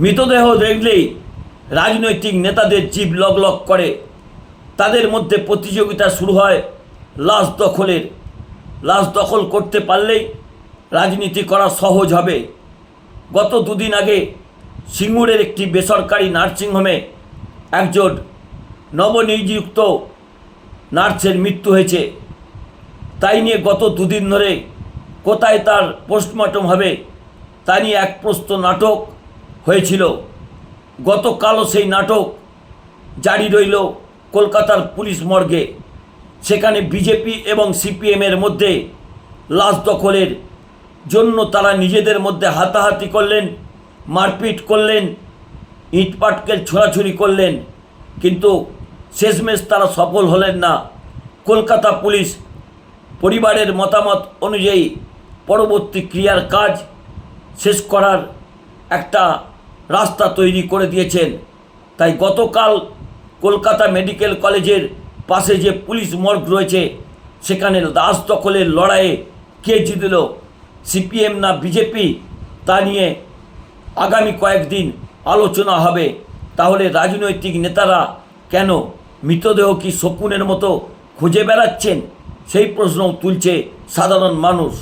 মৃতদেহ দেখলেই রাজনৈতিক নেতাদের জীব লগলগ করে। তাদের মধ্যে প্রতিযোগিতা শুরু হয় লাশ দখলের। লাশ দখল করতে পারলেই রাজনীতি করা সহজ হবে। গত দুদিন আগে সিঙ্গুরের একটি বেসরকারি নার্সিংহোমে একজন নবনিযুক্ত নার্সের মৃত্যু হয়েছে। তাই নিয়ে গত দুদিন ধরে কোথায় তার পোস্টমর্টম হবে তা নিয়ে এক প্রস্ত নাটক হয়েছিল। গতকালও সেই নাটক জারি রইল কলকাতার পুলিশ মর্গে। সেখানে বিজেপি এবং সিপিএমের মধ্যে লাশ দখলের জন্য তারা নিজেদের মধ্যে হাতাহাতি করলেন, মারপিট করলেন ইটপাটকেল ছোড়াছুড়ি করলেন। কিন্তু শেষমেশ তারা সফল হলেন না। কলকাতা পুলিশ পরিবারের মতামত অনুযায়ী পরবর্তী ক্রিয়ার কাজ শেষ করার একটা রাস্তা তৈরি করে দিয়েছেন। তাই গতকাল কলকাতা মেডিকেল কলেজের পাশে যে পুলিশ মর্গ রয়েছে, সেখানে দাস দখলের লড়াইয়ে কে জিতল সিপিএম না বিজেপি, তা নিয়ে আগামী কয়েকদিন আলোচনা হবে। তাহলে রাজনৈতিক নেতারা কেন মৃতদেহ কি শকুনের মতো খুঁজে বেড়াচ্ছেন? সেই প্রশ্নও তুলছে সাধারণ মানুষ।